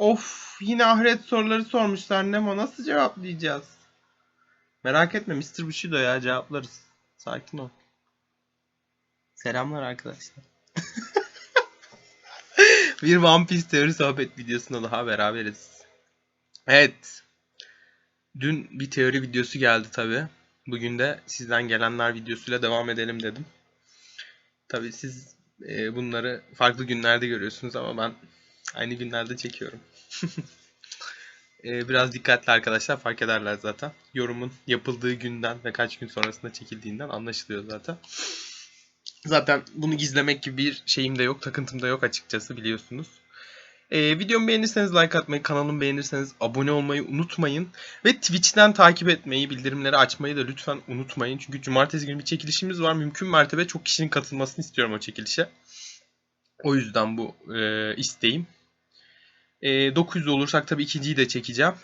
Of yine ahiret soruları sormuşlar Nemo. Nasıl cevaplayacağız? Merak etme Mr. Bushido ya cevaplarız. Sakin ol. Selamlar arkadaşlar. bir One Piece teori sohbet videosunda daha beraberiz. Evet. Dün bir teori videosu geldi tabi. Bugün de sizden gelenler videosuyla devam edelim dedim. Tabi siz e, bunları farklı günlerde görüyorsunuz ama ben aynı günlerde çekiyorum. E, biraz dikkatli arkadaşlar fark ederler zaten. Yorumun yapıldığı günden ve kaç gün sonrasında çekildiğinden anlaşılıyor zaten. Zaten bunu gizlemek gibi bir şeyim de yok, takıntım da yok açıkçası biliyorsunuz. Ee, videomu beğenirseniz like atmayı, kanalımı beğenirseniz abone olmayı unutmayın. Ve Twitch'ten takip etmeyi, bildirimleri açmayı da lütfen unutmayın. Çünkü cumartesi günü bir çekilişimiz var. Mümkün mertebe çok kişinin katılmasını istiyorum o çekilişe. O yüzden bu e, isteğim. E, 900 olursak tabii ikinciyi de çekeceğim.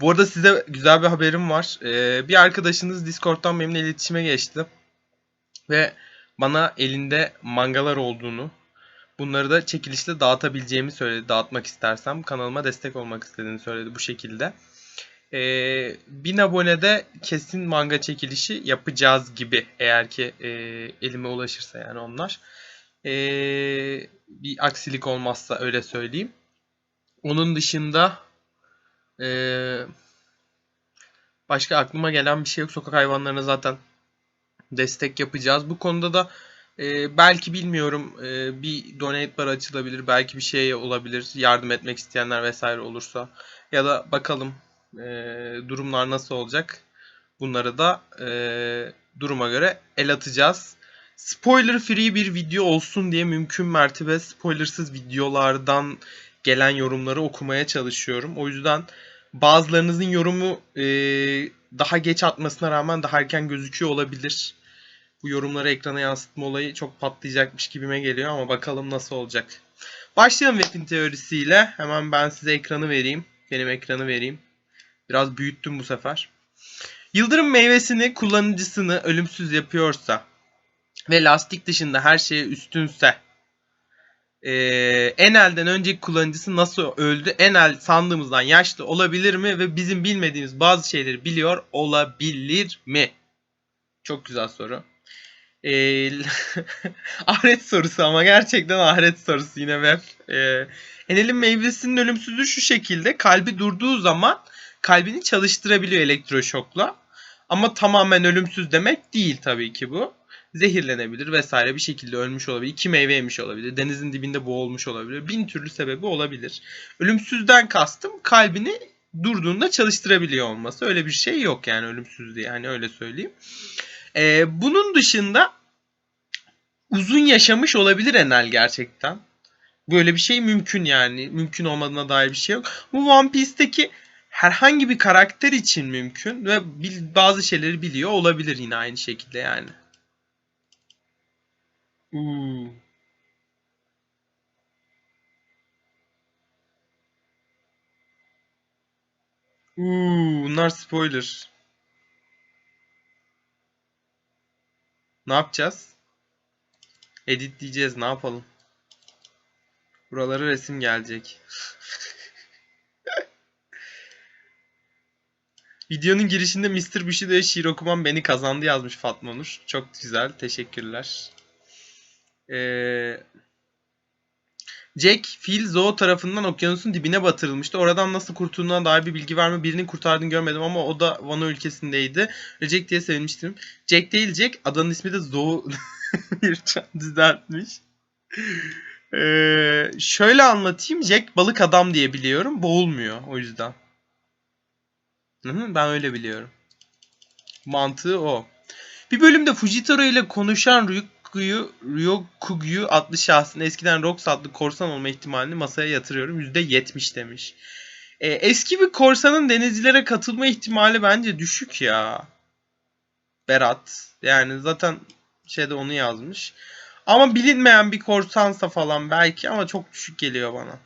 Bu arada size güzel bir haberim var. E, bir arkadaşınız Discord'dan benimle iletişime geçti. Ve bana elinde mangalar olduğunu, bunları da çekilişte dağıtabileceğimi söyledi. Dağıtmak istersem kanalıma destek olmak istediğini söyledi bu şekilde. Ee, 1000 abonede kesin manga çekilişi yapacağız gibi eğer ki e, elime ulaşırsa yani onlar. Ee, bir aksilik olmazsa öyle söyleyeyim. Onun dışında e, başka aklıma gelen bir şey yok. Sokak hayvanlarına zaten destek yapacağız. Bu konuda da e, belki bilmiyorum e, bir donate bar açılabilir. Belki bir şey olabilir. Yardım etmek isteyenler vesaire olursa. Ya da bakalım e, durumlar nasıl olacak. Bunları da e, duruma göre el atacağız. Spoiler free bir video olsun diye mümkün mertebe spoilersız videolardan gelen yorumları okumaya çalışıyorum. O yüzden bazılarınızın yorumu e, daha geç atmasına rağmen daha erken gözüküyor olabilir. Bu yorumları ekrana yansıtma olayı çok patlayacakmış gibime geliyor ama bakalım nasıl olacak. Başlayalım Web'in teorisiyle. Hemen ben size ekranı vereyim. Benim ekranı vereyim. Biraz büyüttüm bu sefer. Yıldırım meyvesini kullanıcısını ölümsüz yapıyorsa ve lastik dışında her şeye üstünse e, Enel'den önceki kullanıcısı nasıl öldü? Enel sandığımızdan yaşlı olabilir mi? Ve bizim bilmediğimiz bazı şeyleri biliyor olabilir mi? Çok güzel soru. E, ahiret sorusu ama gerçekten ahiret sorusu yine web. E, Enel'in meyvesinin ölümsüzlüğü şu şekilde. Kalbi durduğu zaman kalbini çalıştırabiliyor elektroşokla. Ama tamamen ölümsüz demek değil tabii ki bu zehirlenebilir vesaire bir şekilde ölmüş olabilir. İki meyve yemiş olabilir. Denizin dibinde boğulmuş olabilir. Bin türlü sebebi olabilir. Ölümsüzden kastım kalbini durduğunda çalıştırabiliyor olması. Öyle bir şey yok yani ölümsüz diye. Yani öyle söyleyeyim. Ee, bunun dışında uzun yaşamış olabilir Enel gerçekten. Böyle bir şey mümkün yani. Mümkün olmadığına dair bir şey yok. Bu One Piece'teki herhangi bir karakter için mümkün ve bazı şeyleri biliyor olabilir yine aynı şekilde yani. Uuu. Uuu, bunlar spoiler. Ne yapacağız? Editleyeceğiz, ne yapalım? Buralara resim gelecek. Videonun girişinde Mr. Bushido'ya şiir okumam beni kazandı yazmış Fatma Nur. Çok güzel, teşekkürler. Ee, Jack, Phil, Zoe tarafından okyanusun dibine batırılmıştı. Oradan nasıl kurtulduğuna dair bir bilgi var mı? Birinin kurtardığını görmedim ama o da Wano ülkesindeydi. Jack diye sevinmiştim. Jack değil Jack. Adanın ismi de Zoe. bir düzeltmiş. Ee, şöyle anlatayım. Jack balık adam diye biliyorum. Boğulmuyor o yüzden. Ben öyle biliyorum. Mantığı o. Bir bölümde Fujitaro ile konuşan Ryuk Ryoku'yu, Ryoku'yu adlı şahsın eskiden Rox adlı korsan olma ihtimalini masaya yatırıyorum. %70 demiş. E, eski bir korsanın denizcilere katılma ihtimali bence düşük ya. Berat. Yani zaten şeyde onu yazmış. Ama bilinmeyen bir korsansa falan belki ama çok düşük geliyor bana.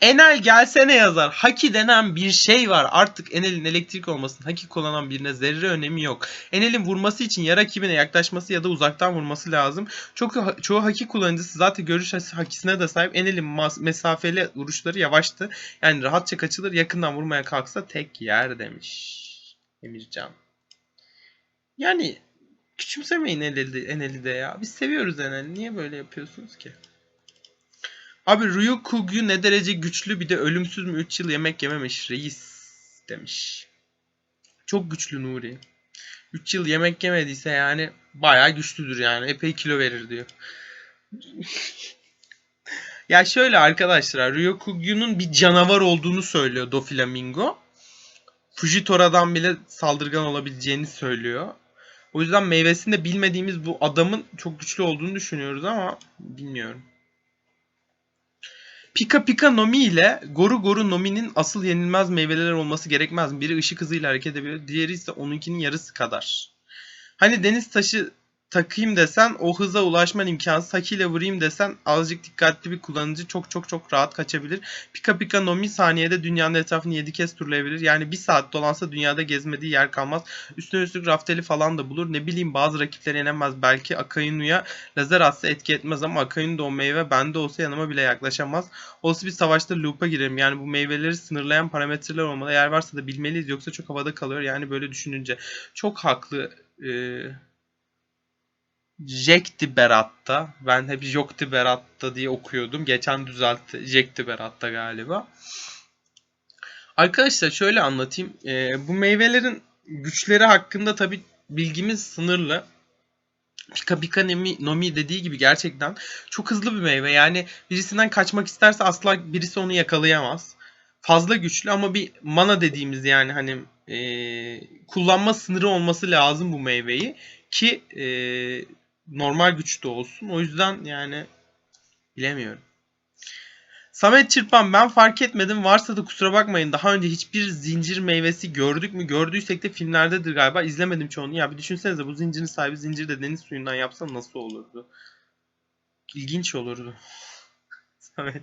Enel gelsene yazar. Haki denen bir şey var. Artık Enel'in elektrik olmasının haki kullanan birine zerre önemi yok. Enel'in vurması için ya rakibine yaklaşması ya da uzaktan vurması lazım. Çok çoğu haki kullanıcısı zaten görüş hakisine de sahip. Enel'in mesafeli vuruşları yavaştı. Yani rahatça kaçılır. Yakından vurmaya kalksa tek yer demiş. Emircan. Yani küçümsemeyin Enel'i de ya. Biz seviyoruz Enel'i. Niye böyle yapıyorsunuz ki? Abi Ryukugyu ne derece güçlü bir de ölümsüz mü 3 yıl yemek yememiş reis demiş. Çok güçlü Nuri. 3 yıl yemek yemediyse yani bayağı güçlüdür yani. Epey kilo verir diyor. ya şöyle arkadaşlar Ryokugyu'nun bir canavar olduğunu söylüyor Doflamingo. Fujitora'dan bile saldırgan olabileceğini söylüyor. O yüzden meyvesinde bilmediğimiz bu adamın çok güçlü olduğunu düşünüyoruz ama bilmiyorum. Pika Pika Nomi ile Goru Goru Nomi'nin asıl yenilmez meyveler olması gerekmez mi? Biri ışık hızıyla hareket edebiliyor, diğeri ise onunkinin yarısı kadar. Hani deniz taşı takayım desen o hıza ulaşman imkansız. Hakiyle vurayım desen azıcık dikkatli bir kullanıcı çok çok çok rahat kaçabilir. Pika Pika Nomi saniyede dünyanın etrafını 7 kez turlayabilir. Yani bir saat dolansa dünyada gezmediği yer kalmaz. Üstüne üstlük rafteli falan da bulur. Ne bileyim bazı rakipleri yenemez. Belki Akainu'ya lazer atsa etki etmez ama Akainu da o meyve bende olsa yanıma bile yaklaşamaz. Olsa bir savaşta loop'a girerim. Yani bu meyveleri sınırlayan parametreler olmalı. Eğer varsa da bilmeliyiz yoksa çok havada kalıyor. Yani böyle düşününce. Çok haklı. Ee, Jekti Berat'ta. Ben hep Jokti Berat'ta diye okuyordum. Geçen düzeltti. Jekti Berat'ta galiba. Arkadaşlar şöyle anlatayım. Ee, bu meyvelerin güçleri hakkında tabi bilgimiz sınırlı. Pika Pika Nomi, Nomi dediği gibi gerçekten çok hızlı bir meyve. Yani birisinden kaçmak isterse asla birisi onu yakalayamaz. Fazla güçlü ama bir mana dediğimiz yani hani e, kullanma sınırı olması lazım bu meyveyi ki e, normal güçte olsun. O yüzden yani bilemiyorum. Samet Çırpan ben fark etmedim. Varsa da kusura bakmayın. Daha önce hiçbir zincir meyvesi gördük mü? Gördüysek de filmlerdedir galiba. İzlemedim çoğunu. Ya bir düşünsenize bu zincirin sahibi zinciri de deniz suyundan yapsa nasıl olurdu? İlginç olurdu. Samet.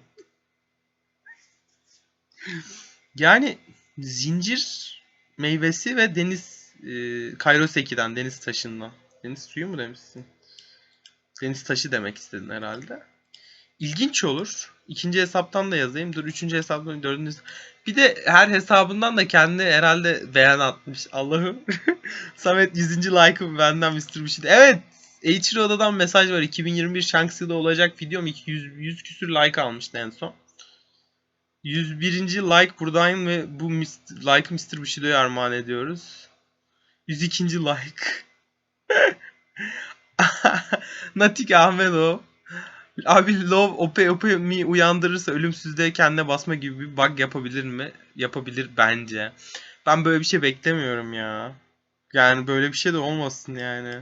Yani zincir meyvesi ve deniz e, Kairoseki'den, deniz taşından. Deniz suyu mu demişsin? Deniz taşı demek istedin herhalde. İlginç olur. İkinci hesaptan da yazayım. Dur üçüncü hesaptan dördüncü Bir de her hesabından da kendi herhalde beğen atmış. Allah'ım. Samet 100. like'ı benden Mr. Evet. Eiichiro Oda'dan mesaj var. 2021 Shanks'da olacak videom 200 100 küsür like almıştı en son. 101. like buradayım ve bu like Mr. Bushido'ya armağan ediyoruz. 102. like. Natik Ahmetov. Abi Love Ope Ope mi uyandırırsa ölümsüzlüğe kendine basma gibi bir bug yapabilir mi? Yapabilir bence. Ben böyle bir şey beklemiyorum ya. Yani böyle bir şey de olmasın yani.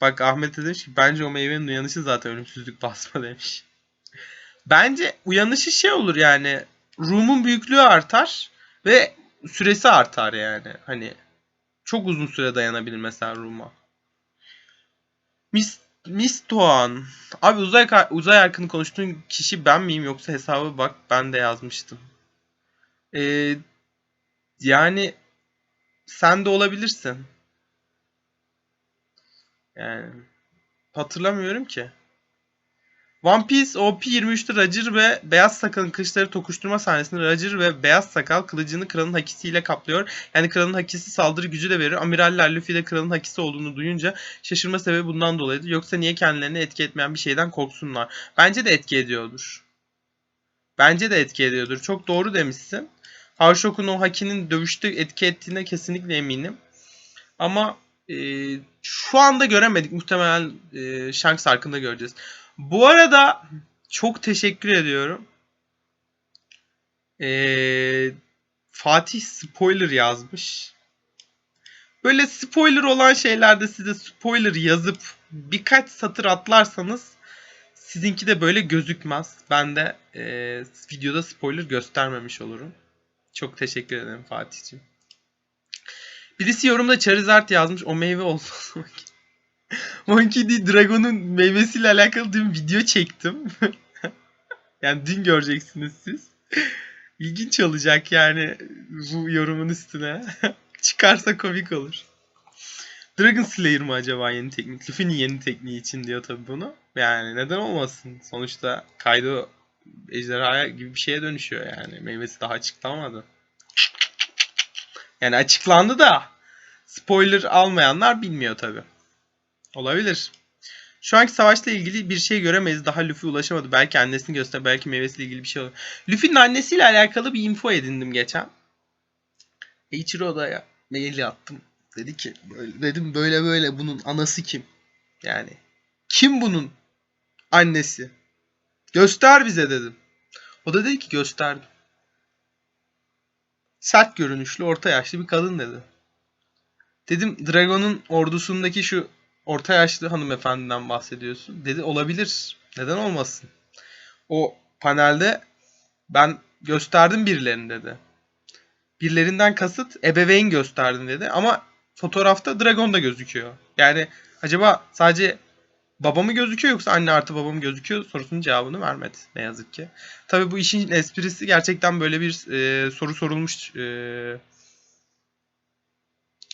Bak Ahmet de demiş ki bence o meyvenin uyanışı zaten ölümsüzlük basma demiş. Bence uyanışı şey olur yani. Room'un büyüklüğü artar ve süresi artar yani. Hani çok uzun süre dayanabilir mesela Room'a. Mis, Mistoğan. Abi uzay uzay hakkında konuştuğun kişi ben miyim yoksa hesabı bak ben de yazmıştım. Ee, yani sen de olabilirsin. Yani hatırlamıyorum ki. One Piece OP 23'te Roger ve Beyaz Sakal'ın kılıçları tokuşturma sahnesinde Roger ve Beyaz Sakal kılıcını kralın hakisiyle kaplıyor. Yani kralın hakisi saldırı gücü de veriyor. Amiraller Luffy de kralın hakisi olduğunu duyunca şaşırma sebebi bundan dolayıdır. Yoksa niye kendilerini etki etmeyen bir şeyden korksunlar? Bence de etki ediyordur. Bence de etki ediyordur. Çok doğru demişsin. Harshoku'nun o hakinin dövüşte etki ettiğine kesinlikle eminim. Ama e, şu anda göremedik. Muhtemelen e, Shanks hakkında göreceğiz. Bu arada çok teşekkür ediyorum. Ee, Fatih spoiler yazmış. Böyle spoiler olan şeylerde size spoiler yazıp birkaç satır atlarsanız sizinki de böyle gözükmez. Ben de e, videoda spoiler göstermemiş olurum. Çok teşekkür ederim Fatih'ciğim. Birisi yorumda Charizard yazmış. O meyve olsun. Monkey D. Dragon'un meyvesiyle alakalı bir video çektim. Yani dün göreceksiniz siz. İlginç olacak yani bu yorumun üstüne. Çıkarsa komik olur. Dragon Slayer mı acaba yeni teknik? Luffy'nin yeni tekniği için diyor tabii bunu. Yani neden olmasın? Sonuçta Kaido ejderha gibi bir şeye dönüşüyor yani. Meyvesi daha açıklanmadı. Yani açıklandı da spoiler almayanlar bilmiyor tabii. Olabilir. Şu anki savaşla ilgili bir şey göremeyiz. Daha Luffy ulaşamadı. Belki annesini göster, belki meyvesiyle ilgili bir şey olur. Luffy'nin annesiyle alakalı bir info edindim geçen. Eiichiro Oda'ya mail attım. Dedi ki böyle, dedim böyle böyle bunun anası kim? Yani kim bunun annesi? Göster bize dedim. O da dedi ki gösterdim. Sert görünüşlü, orta yaşlı bir kadın dedi. Dedim Dragon'un ordusundaki şu orta yaşlı hanımefendiden bahsediyorsun. Dedi olabilir. Neden olmasın? O panelde ben gösterdim birilerini dedi. Birilerinden kasıt ebeveyn gösterdim dedi. Ama fotoğrafta Dragon da gözüküyor. Yani acaba sadece baba mı gözüküyor yoksa anne artı baba mı gözüküyor sorusunun cevabını vermedi ne yazık ki. Tabi bu işin esprisi gerçekten böyle bir e, soru sorulmuş e,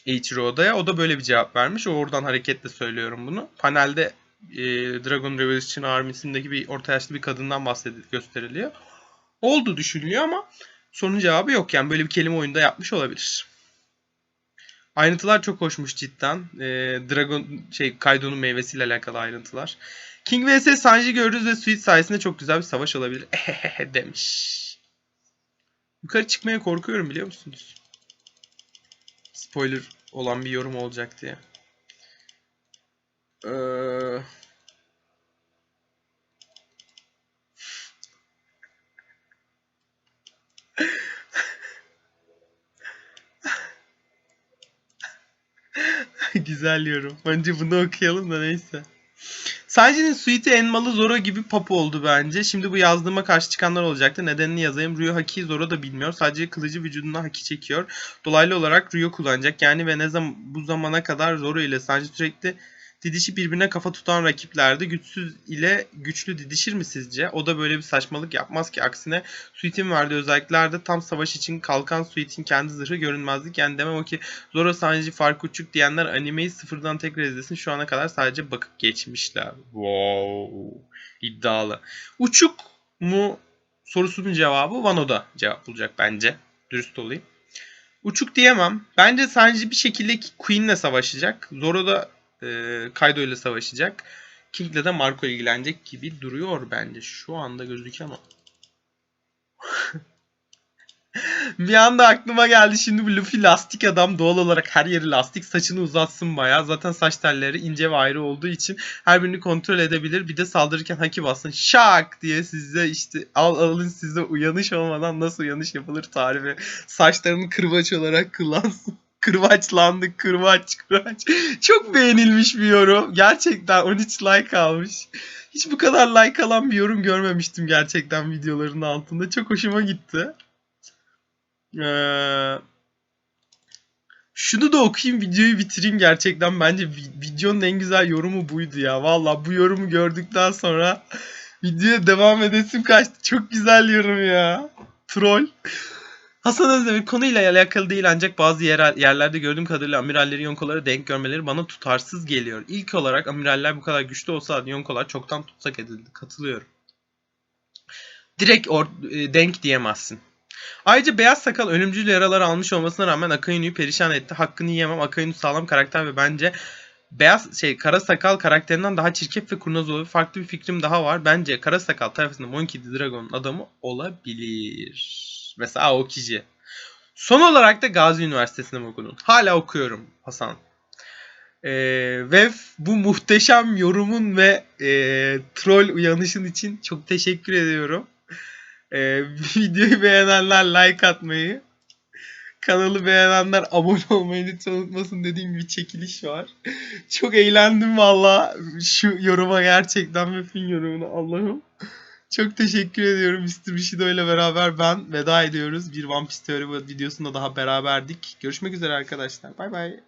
Eiichiro Oda'ya. O da böyle bir cevap vermiş. Oradan hareketle söylüyorum bunu. Panelde e, Dragon Revolution Army'sindeki bir orta yaşlı bir kadından bahsedilip gösteriliyor. Oldu düşünülüyor ama sorunun cevabı yok. Yani böyle bir kelime oyunda yapmış olabilir. Ayrıntılar çok hoşmuş cidden. E, Dragon şey Kaido'nun meyvesiyle alakalı ayrıntılar. King vs Sanji görürüz ve Sweet sayesinde çok güzel bir savaş olabilir. Ehehehe demiş. Yukarı çıkmaya korkuyorum biliyor musunuz? Spoiler olan bir yorum olacak diye. Ee... Güzel yorum. Önce bunu okuyalım da neyse. Sanji'nin suiti Enmalı Zoro gibi pop oldu bence. Şimdi bu yazdığıma karşı çıkanlar olacaktı. Nedenini yazayım. Ryo Haki Zoro da bilmiyor. Sadece kılıcı vücuduna haki çekiyor. Dolaylı olarak Ryo kullanacak. Yani ve ne zaman bu zamana kadar Zoro ile Sanji sürekli didişi birbirine kafa tutan rakiplerdi. Güçsüz ile güçlü didişir mi sizce? O da böyle bir saçmalık yapmaz ki. Aksine Suite'in verdiği özelliklerde tam savaş için kalkan Suite'in kendi zırhı görünmezlik. Yani demem o ki Zoro Sanji fark uçuk diyenler animeyi sıfırdan tekrar izlesin. Şu ana kadar sadece bakıp geçmişler. Wow. iddialı. Uçuk mu sorusunun cevabı Wano'da cevap bulacak bence. Dürüst olayım. Uçuk diyemem. Bence Sanji bir şekilde Queen'le savaşacak. Zoro da e, Kaido ile savaşacak. King'le de Marco ilgilenecek gibi duruyor bence. Şu anda gözüküyor ama. bir anda aklıma geldi şimdi bu Luffy lastik adam doğal olarak her yeri lastik saçını uzatsın bayağı. Zaten saç telleri ince ve ayrı olduğu için her birini kontrol edebilir. Bir de saldırırken haki bassın şak diye size işte al alın size uyanış olmadan nasıl uyanış yapılır tarifi. Saçlarını kırbaç olarak kullansın. Kırbaçlandık kırbaç kırbaç. Çok beğenilmiş bir yorum. Gerçekten 13 like almış. Hiç bu kadar like alan bir yorum görmemiştim gerçekten videoların altında. Çok hoşuma gitti. Ee, şunu da okuyayım videoyu bitireyim gerçekten. Bence videonun en güzel yorumu buydu ya. Valla bu yorumu gördükten sonra videoya devam edesim kaçtı. Çok güzel yorum ya. Troll. Hasan Özdemir konuyla alakalı değil ancak bazı yerel, yerlerde gördüğüm kadarıyla amiralleri yonkolara denk görmeleri bana tutarsız geliyor. İlk olarak amiraller bu kadar güçlü olsa yonkolar çoktan tutsak edildi. Katılıyorum. Direkt or- e, denk diyemezsin. Ayrıca beyaz sakal ölümcül yaralar almış olmasına rağmen Akainu'yu perişan etti. Hakkını yiyemem. Akainu sağlam karakter ve bence beyaz şey kara sakal karakterinden daha çirkef ve kurnaz olur. Farklı bir fikrim daha var. Bence kara sakal tarafında Monkey D. Dragon'un adamı olabilir. Mesela Aokiji. Son olarak da Gazi Üniversitesi'nde okudun? Hala okuyorum Hasan. Ee, ve bu muhteşem yorumun ve e, troll uyanışın için çok teşekkür ediyorum. Ee, videoyu beğenenler like atmayı, kanalı beğenenler abone olmayı lütfen unutmasın dediğim bir çekiliş var. Çok eğlendim valla şu yoruma gerçekten ve fin yorumuna Allah'ım. Çok teşekkür ediyorum Mr. Bishido ile beraber ben veda ediyoruz. Bir One Piece teori videosunda daha beraberdik. Görüşmek üzere arkadaşlar. Bay bay.